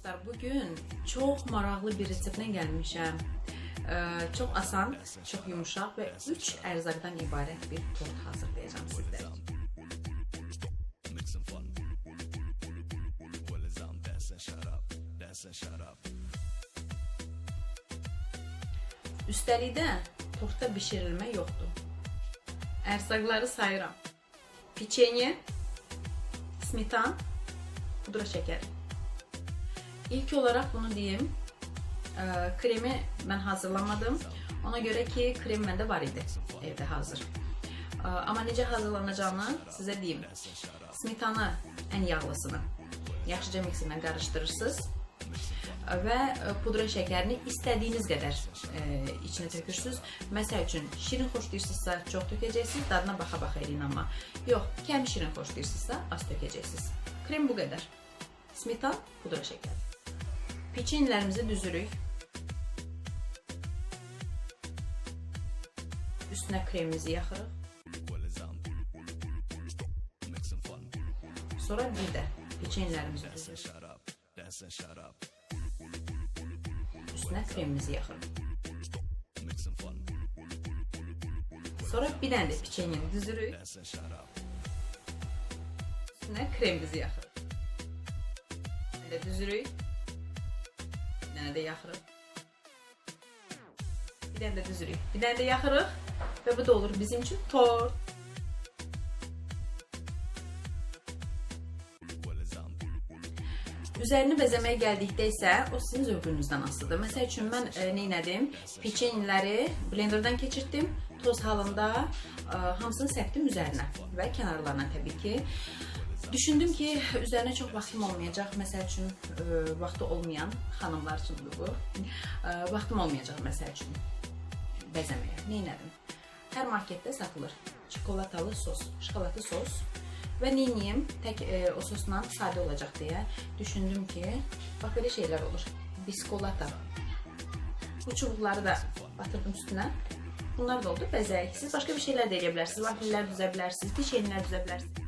Dostlar bugün çok maraqlı bir reseptlə gəlmişəm. Ee, çok asan, çok yumuşaq və 3 ərzaqdan ibarət bir tort hazırlayacağam sizlər üçün. Üstəlik də tortda bişirilmə yoxdur. Ərzaqları sayıram. Peçenye, smetan, pudra şəkəri. İlk olarak bunu diyeyim. Ee, kremi ben hazırlamadım. Ona göre ki krem bende var idi evde hazır. Ee, ama necə hazırlanacağını size diyeyim. Smetanı en yağlısını yaxşıca mikserlə qarışdırırsınız və e, pudra şəkərini istədiyiniz qədər e, içinə tökürsüz. Məsəl üçün şirin xoşlayırsınızsa çox tökəcəksiniz, dadına baxa-baxa eləyin amma. Yox, kəm şirin xoşlayırsınızsa az tökəcəksiniz. Krem bu qədər. Smetan, pudra şəkər. Peçenyelerimizi düzürük. Üstüne kremimizi yaxırıq. Sonra bir də peçenyelerimizi düzürük. Üstüne kremimizi yaxırıq. Sonra bir dənə də peçenyeni düzürük. Üstüne kremimizi yaxırıq. Də düzürük. Bir dənə də yaxırıq. Bir dənə də düzürük. Bir dənə də yaxırıq. Və bu da olur bizim üçün tort. Üzerini bəzəməyə gəldikdə isə o sizin zövqünüzdən asılıdır. Məsəl üçün mən e, nə etdim? Peçenyeləri blenderdan keçirtdim. Toz halında e, hamısını səpdim üzərinə və kənarlarına təbii ki. Düşündüm ki, üzərinə çox vaxtım olmayacaq. Məsəl üçün e, vaxtı olmayan xanımlar üçündür bu. E, vaxtım olmayacaq məsəl üçün bəzəməyə. Nə etdim? Hər marketdə satılır. Çikolatalı sos, şokoladlı sos. Və neyim? Tək e, o sosla sadə olacaq deyə düşündüm ki, bax belə şeylər olur. Biskolata. Bu çubuqları da batırdım üstünə. Bunlar da oldu bəzək. Siz başqa bir şeylər də edə bilərsiniz. Vaffellər düzə bilərsiniz, pişenlər düzə bilərsiniz.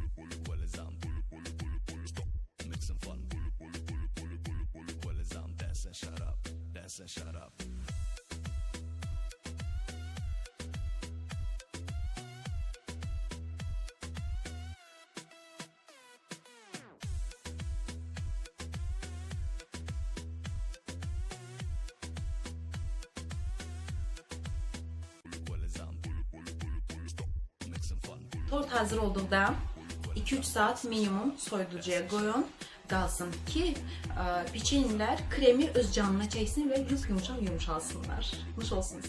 Tort hazır olduqda 2-3 saat minimum soyuducuya qoyun qalsın ki, ə, peçenyelər kremi öz canına çəksin və yumuşaq yumuşalsınlar. Nuş olsun.